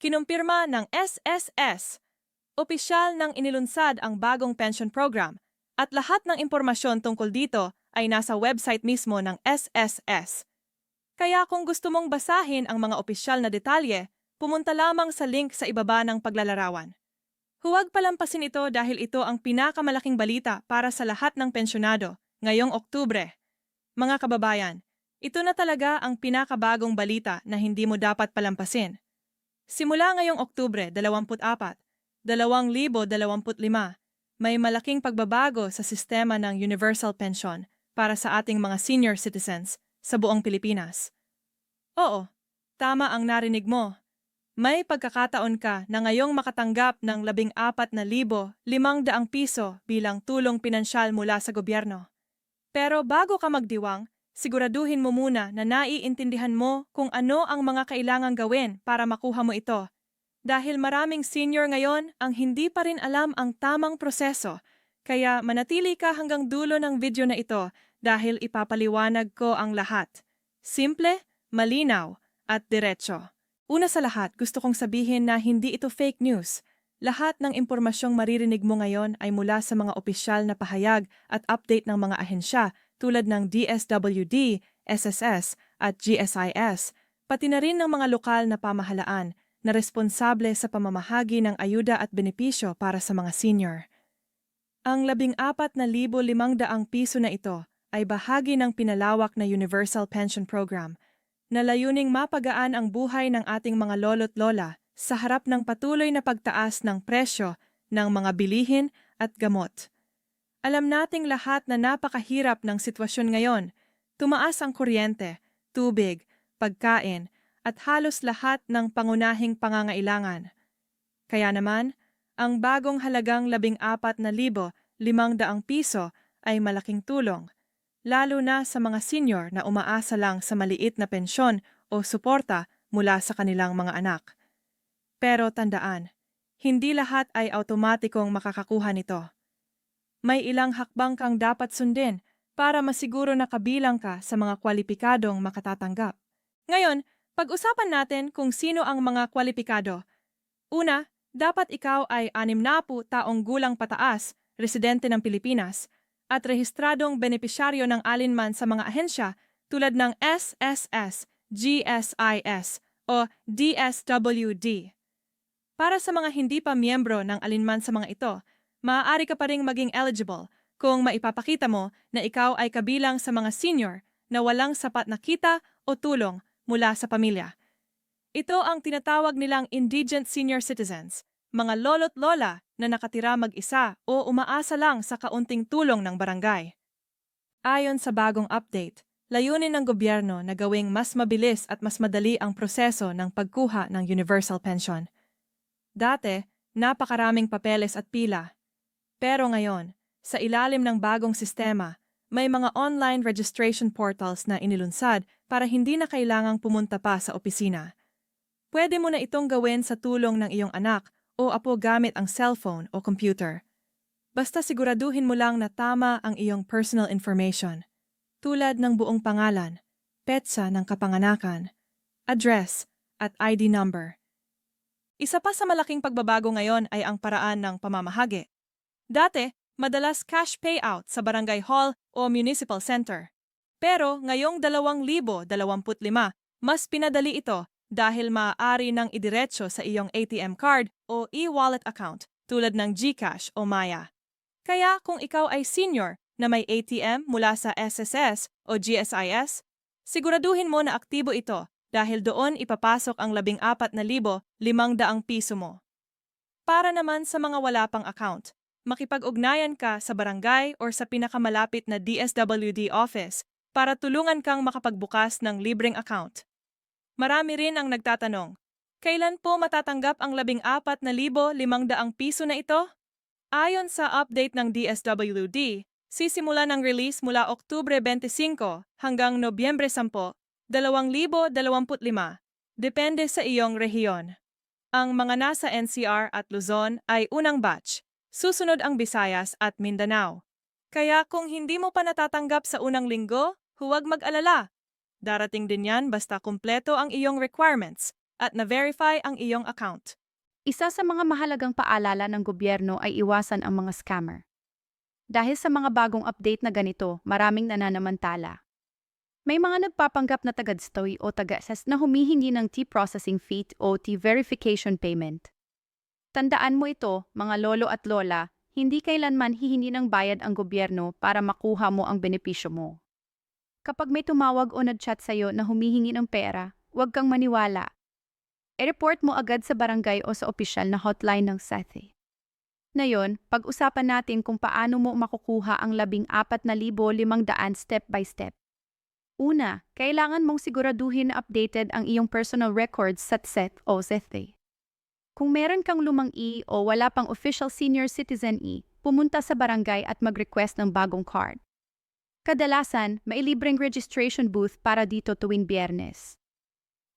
kinumpirma ng SSS. Opisyal nang inilunsad ang bagong pension program at lahat ng impormasyon tungkol dito ay nasa website mismo ng SSS. Kaya kung gusto mong basahin ang mga opisyal na detalye, pumunta lamang sa link sa ibaba ng paglalarawan. Huwag palampasin ito dahil ito ang pinakamalaking balita para sa lahat ng pensyonado ngayong Oktubre. Mga kababayan, ito na talaga ang pinakabagong balita na hindi mo dapat palampasin. Simula ngayong Oktubre 24, 2025, may malaking pagbabago sa sistema ng universal pension para sa ating mga senior citizens sa buong Pilipinas. Oo, tama ang narinig mo. May pagkakataon ka na ngayong makatanggap ng 14,500 piso bilang tulong pinansyal mula sa gobyerno. Pero bago ka magdiwang, siguraduhin mo muna na naiintindihan mo kung ano ang mga kailangang gawin para makuha mo ito. Dahil maraming senior ngayon ang hindi pa rin alam ang tamang proseso, kaya manatili ka hanggang dulo ng video na ito dahil ipapaliwanag ko ang lahat. Simple, malinaw, at diretso. Una sa lahat, gusto kong sabihin na hindi ito fake news. Lahat ng impormasyong maririnig mo ngayon ay mula sa mga opisyal na pahayag at update ng mga ahensya tulad ng DSWD, SSS at GSIS, pati na rin ng mga lokal na pamahalaan na responsable sa pamamahagi ng ayuda at benepisyo para sa mga senior. Ang labing apat na libo limang daang piso na ito ay bahagi ng pinalawak na Universal Pension Program na layuning mapagaan ang buhay ng ating mga lolo't lola sa harap ng patuloy na pagtaas ng presyo ng mga bilihin at gamot. Alam nating lahat na napakahirap ng sitwasyon ngayon. Tumaas ang kuryente, tubig, pagkain, at halos lahat ng pangunahing pangangailangan. Kaya naman, ang bagong halagang labing apat na libo limang daang piso ay malaking tulong, lalo na sa mga senior na umaasa lang sa maliit na pensyon o suporta mula sa kanilang mga anak. Pero tandaan, hindi lahat ay automatikong makakakuha nito. May ilang hakbang kang dapat sundin para masiguro na kabilang ka sa mga kwalipikadong makatatanggap. Ngayon, pag-usapan natin kung sino ang mga kwalipikado. Una, dapat ikaw ay 60 taong gulang pataas, residente ng Pilipinas, at rehistradong benepisyaryo ng alinman sa mga ahensya tulad ng SSS, GSIS o DSWD. Para sa mga hindi pa miyembro ng alinman sa mga ito, maaari ka pa ring maging eligible kung maipapakita mo na ikaw ay kabilang sa mga senior na walang sapat na kita o tulong mula sa pamilya. Ito ang tinatawag nilang indigent senior citizens, mga lolo't lola na nakatira mag-isa o umaasa lang sa kaunting tulong ng barangay. Ayon sa bagong update, layunin ng gobyerno na gawing mas mabilis at mas madali ang proseso ng pagkuha ng universal pension. Dati, napakaraming papeles at pila. Pero ngayon, sa ilalim ng bagong sistema, may mga online registration portals na inilunsad para hindi na kailangang pumunta pa sa opisina. Pwede mo na itong gawin sa tulong ng iyong anak o apo gamit ang cellphone o computer. Basta siguraduhin mo lang na tama ang iyong personal information, tulad ng buong pangalan, petsa ng kapanganakan, address, at ID number. Isa pa sa malaking pagbabago ngayon ay ang paraan ng pamamahagi. Dati, madalas cash payout sa barangay hall o municipal center. Pero ngayong 2025, mas pinadali ito dahil maaari nang idiretso sa iyong ATM card o e-wallet account tulad ng GCash o Maya. Kaya kung ikaw ay senior na may ATM mula sa SSS o GSIS, siguraduhin mo na aktibo ito dahil doon ipapasok ang 14,500 piso mo. Para naman sa mga wala pang account, makipag-ugnayan ka sa barangay or sa pinakamalapit na DSWD office para tulungan kang makapagbukas ng libreng account. Marami rin ang nagtatanong, kailan po matatanggap ang 14,500 piso na ito? Ayon sa update ng DSWD, sisimula ng release mula Oktubre 25 hanggang Nobyembre 10, 2025, depende sa iyong rehiyon. Ang mga nasa NCR at Luzon ay unang batch, susunod ang Visayas at Mindanao. Kaya kung hindi mo pa natatanggap sa unang linggo, huwag mag-alala. Darating din yan basta kumpleto ang iyong requirements at na-verify ang iyong account. Isa sa mga mahalagang paalala ng gobyerno ay iwasan ang mga scammer. Dahil sa mga bagong update na ganito, maraming nananamantala. May mga nagpapanggap na tagadstoy o taga-assess na humihingi ng T-processing fee o T-verification payment. Tandaan mo ito, mga lolo at lola, hindi kailanman hihingi ng bayad ang gobyerno para makuha mo ang benepisyo mo. Kapag may tumawag o nag-chat sa'yo na humihingi ng pera, huwag kang maniwala. I-report mo agad sa barangay o sa opisyal na hotline ng SETI. Ngayon, pag-usapan natin kung paano mo makukuha ang labing apat na libo limang daan step by step. Una, kailangan mong siguraduhin na updated ang iyong personal records sa TSET o SETI. Kung meron kang lumang E o wala pang official senior citizen E, pumunta sa barangay at mag-request ng bagong card. Kadalasan, may libreng registration booth para dito tuwing biyernes.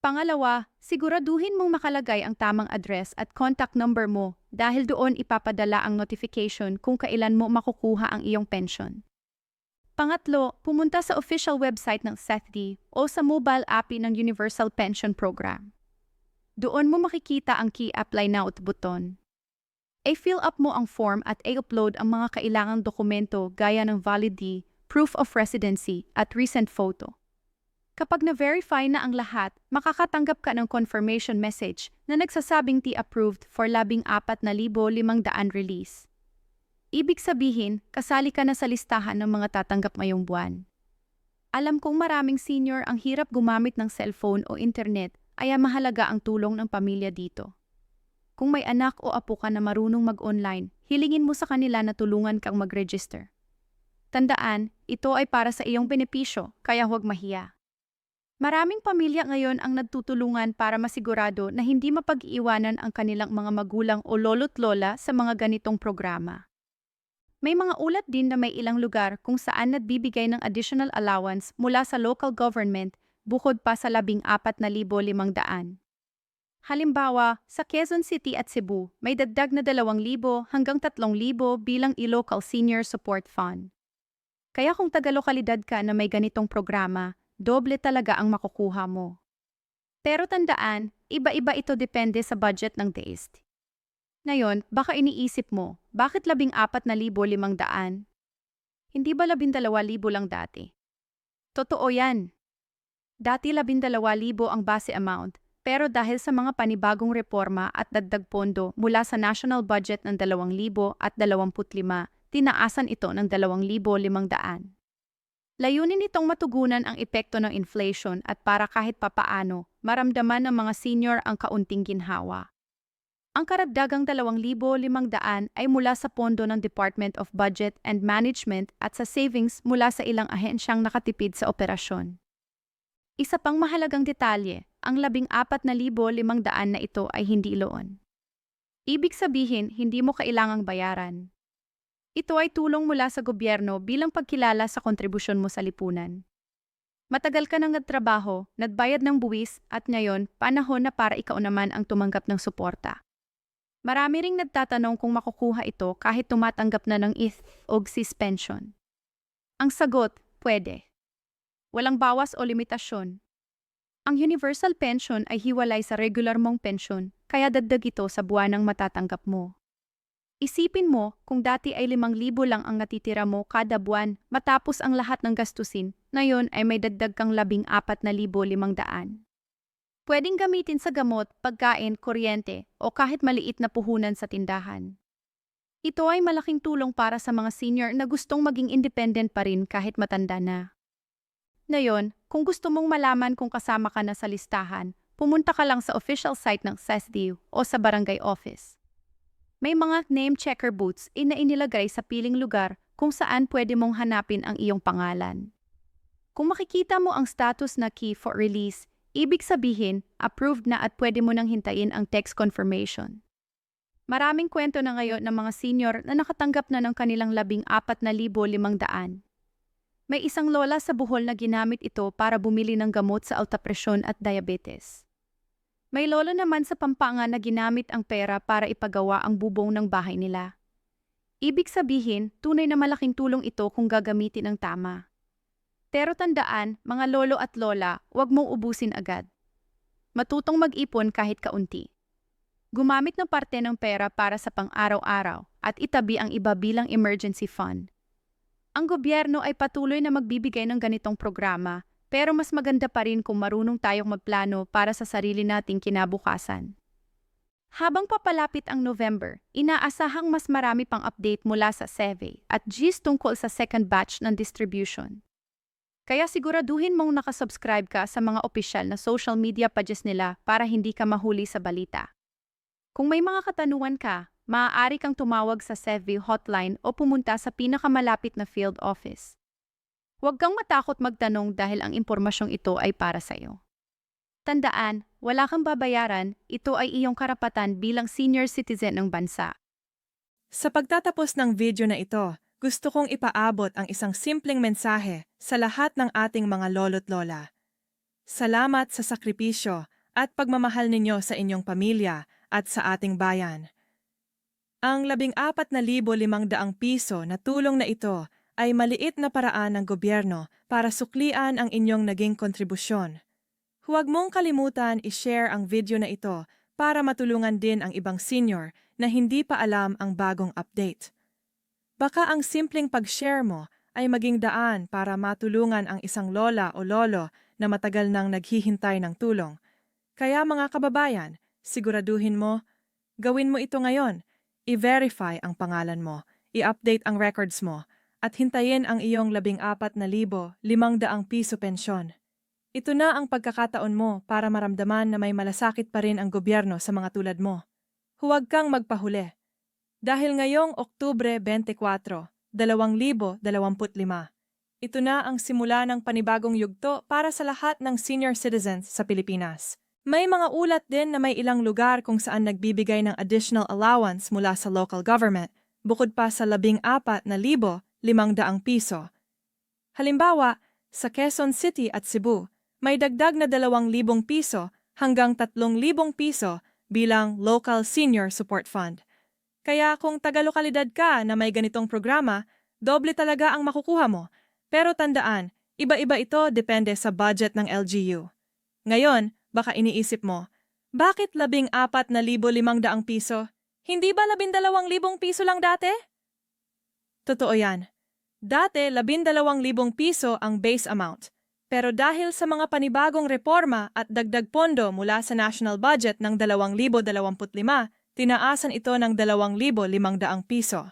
Pangalawa, siguraduhin mong makalagay ang tamang address at contact number mo dahil doon ipapadala ang notification kung kailan mo makukuha ang iyong pension. Pangatlo, pumunta sa official website ng SETD o sa mobile app ng Universal Pension Program. Doon mo makikita ang key apply now button. I-fill up mo ang form at i-upload ang mga kailangang dokumento gaya ng validity, proof of residency at recent photo. Kapag na-verify na ang lahat, makakatanggap ka ng confirmation message na nagsasabing for na libo limang daan release. Ibig sabihin, kasali ka na sa listahan ng mga tatanggap ngayong buwan. Alam kong maraming senior ang hirap gumamit ng cellphone o internet, kaya mahalaga ang tulong ng pamilya dito. Kung may anak o apo ka na marunong mag-online, hilingin mo sa kanila na tulungan kang mag-register. Tandaan, ito ay para sa iyong benepisyo, kaya huwag mahiya. Maraming pamilya ngayon ang nagtutulungan para masigurado na hindi mapag-iwanan ang kanilang mga magulang o lolo't lola sa mga ganitong programa. May mga ulat din na may ilang lugar kung saan nagbibigay ng additional allowance mula sa local government bukod pa sa labing apat na libo limang daan. Halimbawa, sa Quezon City at Cebu, may dagdag na dalawang libo hanggang tatlong libo bilang i-local senior support fund. Kaya kung taga-lokalidad ka na may ganitong programa, doble talaga ang makukuha mo. Pero tandaan, iba-iba ito depende sa budget ng DST. Ngayon, baka iniisip mo, bakit labing apat na libo limang daan? Hindi ba labindalawa libo lang dati? Totoo yan. Dati labindalawa libo ang base amount, pero dahil sa mga panibagong reforma at dagdag pondo mula sa national budget ng 2,000 at 25, tinaasan ito ng 2,500. Layunin nitong matugunan ang epekto ng inflation at para kahit papaano, maramdaman ng mga senior ang kaunting ginhawa. Ang karagdagang 2,500 ay mula sa pondo ng Department of Budget and Management at sa savings mula sa ilang ahensyang nakatipid sa operasyon. Isa pang mahalagang detalye, ang 14,500 na ito ay hindi loon. Ibig sabihin, hindi mo kailangang bayaran. Ito ay tulong mula sa gobyerno bilang pagkilala sa kontribusyon mo sa lipunan. Matagal ka nang nagtrabaho, nagbayad ng buwis at ngayon panahon na para ikaw naman ang tumanggap ng suporta. Marami ring nagtatanong kung makukuha ito kahit tumatanggap na ng ETH o GSIS pension. Ang sagot, pwede. Walang bawas o limitasyon. Ang universal pension ay hiwalay sa regular mong pension, kaya dagdag ito sa buwanang matatanggap mo. Isipin mo kung dati ay 5,000 lang ang natitira mo kada buwan matapos ang lahat ng gastusin, ngayon ay may dagdag kang 14,500. Pwedeng gamitin sa gamot, pagkain, kuryente, o kahit maliit na puhunan sa tindahan. Ito ay malaking tulong para sa mga senior na gustong maging independent pa rin kahit matanda na. Ngayon, kung gusto mong malaman kung kasama ka na sa listahan, pumunta ka lang sa official site ng SESDU o sa barangay office. May mga name checker booths na inilagay sa piling lugar kung saan pwede mong hanapin ang iyong pangalan. Kung makikita mo ang status na key for release, Ibig sabihin, approved na at pwede mo nang hintayin ang text confirmation. Maraming kwento na ngayon ng mga senior na nakatanggap na ng kanilang labing apat na libo limang daan. May isang lola sa Bohol na ginamit ito para bumili ng gamot sa alta presyon at diabetes. May lolo naman sa Pampanga na ginamit ang pera para ipagawa ang bubong ng bahay nila. Ibig sabihin, tunay na malaking tulong ito kung gagamitin ng tama. Pero tandaan, mga lolo at lola, huwag mong ubusin agad. Matutong mag-ipon kahit kaunti. Gumamit ng parte ng pera para sa pang-araw-araw at itabi ang iba bilang emergency fund. Ang gobyerno ay patuloy na magbibigay ng ganitong programa pero mas maganda pa rin kung marunong tayong magplano para sa sarili nating kinabukasan. Habang papalapit ang November, inaasahang mas marami pang update mula sa SEVE at GIS tungkol sa second batch ng distribution. Kaya siguraduhin mong nakasubscribe ka sa mga opisyal na social media pages nila para hindi ka mahuli sa balita. Kung may mga katanungan ka, maaari kang tumawag sa SEVE hotline o pumunta sa pinakamalapit na field office. Huwag kang matakot magtanong dahil ang impormasyong ito ay para sa iyo. Tandaan, wala kang babayaran, ito ay iyong karapatan bilang senior citizen ng bansa. Sa pagtatapos ng video na ito, gusto kong ipaabot ang isang simpleng mensahe sa lahat ng ating mga lolo't lola. Salamat sa sakripisyo at pagmamahal ninyo sa inyong pamilya at sa ating bayan. Ang labing apat na libo limang daang piso na tulong na ito ay maliit na paraan ng gobyerno para suklian ang inyong naging kontribusyon. Huwag mong kalimutan i-share ang video na ito para matulungan din ang ibang senior na hindi pa alam ang bagong update. Baka ang simpleng pag-share mo ay maging daan para matulungan ang isang lola o lolo na matagal nang naghihintay ng tulong. Kaya mga kababayan, siguraduhin mo, gawin mo ito ngayon. I-verify ang pangalan mo, i-update ang records mo, at hintayin ang iyong labing apat na libo limang daang piso pensyon. Ito na ang pagkakataon mo para maramdaman na may malasakit pa rin ang gobyerno sa mga tulad mo. Huwag kang magpahuli. Dahil ngayong Oktubre 24, 2025, ito na ang simula ng panibagong yugto para sa lahat ng senior citizens sa Pilipinas. May mga ulat din na may ilang lugar kung saan nagbibigay ng additional allowance mula sa local government, bukod pa sa labing apat na libo, limang daang piso. Halimbawa, sa Quezon City at Cebu, may dagdag na 2,000 piso hanggang 3,000 piso bilang Local Senior Support Fund. Kaya kung taga-lokalidad ka na may ganitong programa, doble talaga ang makukuha mo. Pero tandaan, iba-iba ito depende sa budget ng LGU. Ngayon, baka iniisip mo, bakit labing apat na libo limang daang piso? Hindi ba labindalawang libong piso lang dati? Totoo yan. Dati, labindalawang libong piso ang base amount. Pero dahil sa mga panibagong reforma at dagdag pondo mula sa national budget ng 2025, tinaasan ito ng 2,500 piso.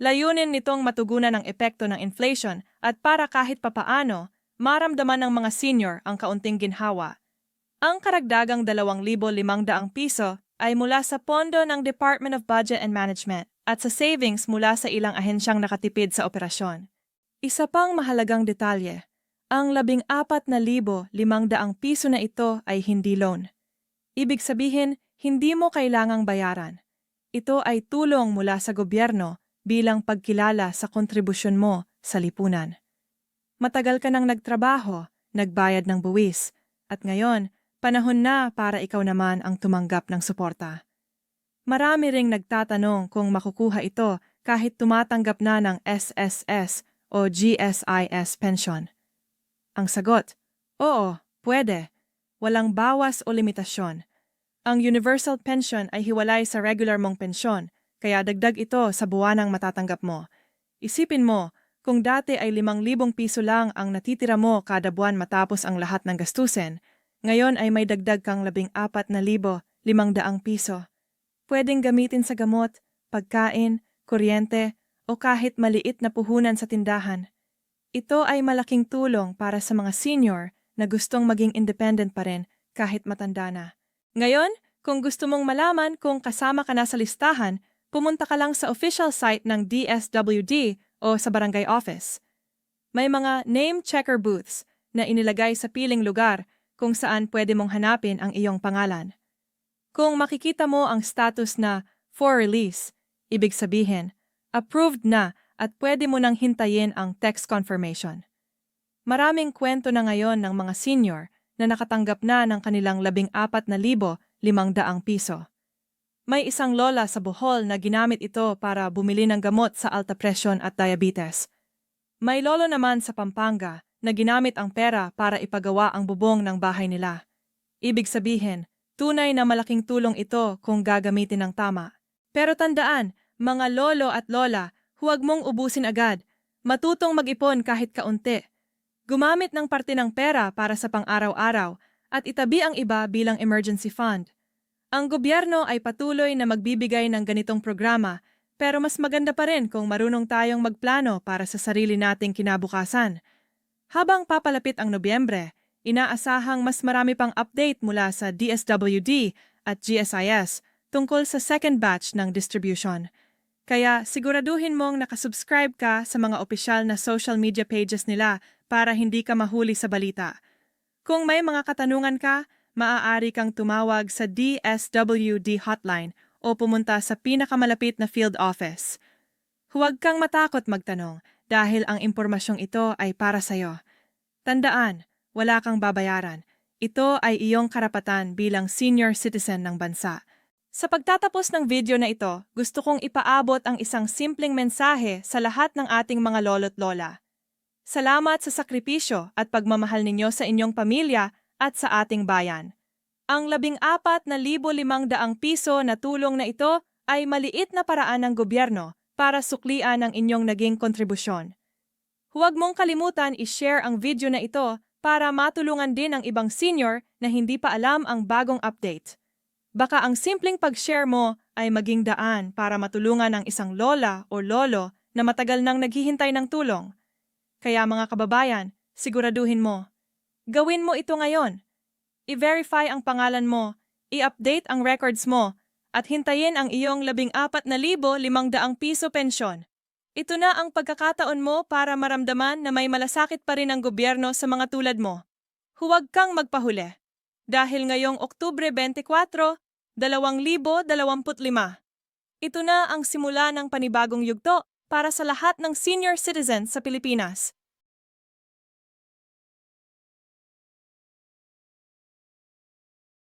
Layunin nitong matugunan ang epekto ng inflation at para kahit papaano, maramdaman ng mga senior ang kaunting ginhawa. Ang karagdagang 2,500 piso ay mula sa pondo ng Department of Budget and Management at sa savings mula sa ilang ahensyang nakatipid sa operasyon. Isa pang mahalagang detalye, ang labing apat na libo limang daang piso na ito ay hindi loan. Ibig sabihin, hindi mo kailangang bayaran. Ito ay tulong mula sa gobyerno bilang pagkilala sa kontribusyon mo sa lipunan. Matagal ka nang nagtrabaho, nagbayad ng buwis, at ngayon, panahon na para ikaw naman ang tumanggap ng suporta. Marami ring nagtatanong kung makukuha ito kahit tumatanggap na ng SSS o GSIS pension. Ang sagot, oo, pwede. Walang bawas o limitasyon. Ang universal pension ay hiwalay sa regular mong pensyon, kaya dagdag ito sa buwanang matatanggap mo. Isipin mo, kung dati ay 5,000 piso lang ang natitira mo kada buwan matapos ang lahat ng gastusin, ngayon ay may dagdag kang 14,500 piso. Pwedeng gamitin sa gamot, pagkain, kuryente, o kahit maliit na puhunan sa tindahan. Ito ay malaking tulong para sa mga senior na gustong maging independent pa rin kahit matanda na. Ngayon, kung gusto mong malaman kung kasama ka na sa listahan, pumunta ka lang sa official site ng DSWD o sa barangay office. May mga name checker booths na inilagay sa piling lugar kung saan pwede mong hanapin ang iyong pangalan. Kung makikita mo ang status na for release, ibig sabihin, approved na at pwede mo nang hintayin ang text confirmation. Maraming kwento na ngayon ng mga senior na nakatanggap na ng kanilang labing apat na libo limang daang piso. May isang lola sa Bohol na ginamit ito para bumili ng gamot sa alta presyon at diabetes. May lolo naman sa Pampanga na ginamit ang pera para ipagawa ang bubong ng bahay nila. Ibig sabihin, tunay na malaking tulong ito kung gagamitin ng tama. Pero tandaan, mga lolo at lola, huwag mong ubusin agad. Matutong mag-ipon kahit kaunti. Gumamit ng parte ng pera para sa pang-araw-araw at itabi ang iba bilang emergency fund. Ang gobyerno ay patuloy na magbibigay ng ganitong programa pero mas maganda pa rin kung marunong tayong magplano para sa sarili nating kinabukasan. Habang papalapit ang Nobyembre, inaasahang mas marami pang update mula sa DSWD at GSIS tungkol sa second batch ng distribution. Kaya siguraduhin mong nakasubscribe ka sa mga opisyal na social media pages nila para hindi ka mahuli sa balita. Kung may mga katanungan ka, maaari kang tumawag sa DSWD hotline o pumunta sa pinakamalapit na field office. Huwag kang matakot magtanong dahil ang impormasyong ito ay para sa'yo. Tandaan, wala kang babayaran. Ito ay iyong karapatan bilang senior citizen ng bansa. Sa pagtatapos ng video na ito, gusto kong ipaabot ang isang simpleng mensahe sa lahat ng ating mga lolo't lola. Salamat sa sakripisyo at pagmamahal ninyo sa inyong pamilya at sa ating bayan. Ang labing apat na libo limang daang piso na tulong na ito ay maliit na paraan ng gobyerno para suklian ang inyong naging kontribusyon. Huwag mong kalimutan i-share ang video na ito para matulungan din ang ibang senior na hindi pa alam ang bagong update. Baka ang simpleng pag-share mo ay maging daan para matulungan ang isang lola o lolo na matagal nang naghihintay ng tulong. Kaya mga kababayan, siguraduhin mo. Gawin mo ito ngayon. I-verify ang pangalan mo, i-update ang records mo, at hintayin ang iyong labing apat na libo limang daang piso pensyon. Ito na ang pagkakataon mo para maramdaman na may malasakit pa rin ang gobyerno sa mga tulad mo. Huwag kang magpahuli. Dahil ngayong Oktubre 24, 2025, ito na ang simula ng panibagong yugto para sa lahat ng senior citizens sa Pilipinas.